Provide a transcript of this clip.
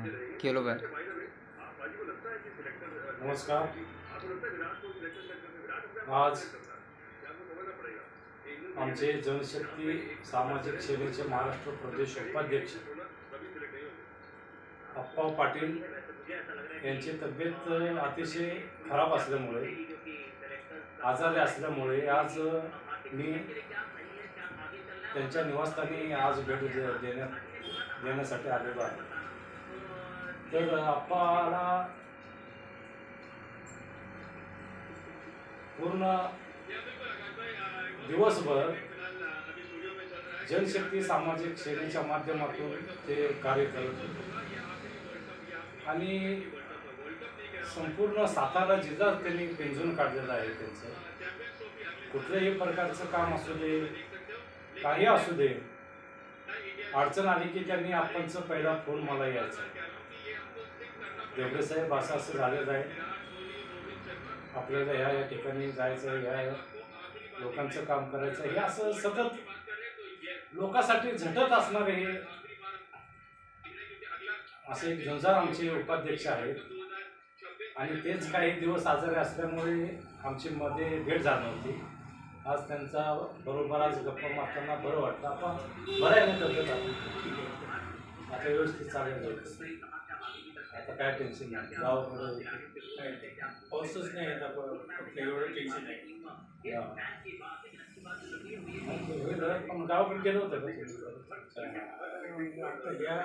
केलो बाहेर नमस्कार. आज आमचे जनशक्ती सामाजिक सेवेचे महाराष्ट्र प्रदेश उपाध्यक्ष अप्पा पाटील यांची तब्येत अतिशय खराब असल्यामुळे आजारी असल्यामुळे आज मी त्यांच्या निवासस्थानी आज भेट देण्या देण्यात देण्यासाठी आलेलो आहे. तर अप्पाला पूर्ण दिवसभर जनशक्ती सामाजिक सेवेच्या माध्यमातून ते कार्य करत होते. आणि संपूर्ण सातारा जिल्हा त्यांनी पेंजून काढलेला आहे त्यांचं. कुठल्याही प्रकारचं काम असू दे काही असू दे अडचण आली की त्यांनी आपणचं पहिला फोन मला यायचा. देवडे साहेब असं असं झालेलं आहे. आपल्याला ह्या या ठिकाणी जायचं ह्या या लोकांचं काम करायचं हे असं सतत लोकांसाठी झटत असणार हे असे एक झुंजार आमचे उपाध्यक्ष आहेत. आणि तेच काही दिवस आजारी असल्यामुळे आमची मध्ये भेट झाली होती आज त्यांचा बरोबर आज गप्पा मारताना बरं वाटलं आपण बरं आहे ना तब्येत आपण आता व्यवस्थित चालेल. आता काय टेन्शन नाही. गावाकडे पाऊसच नाही येत आपण एवढं टेन्शन या. पण गावाकडे गेलं होतं का? आता ह्या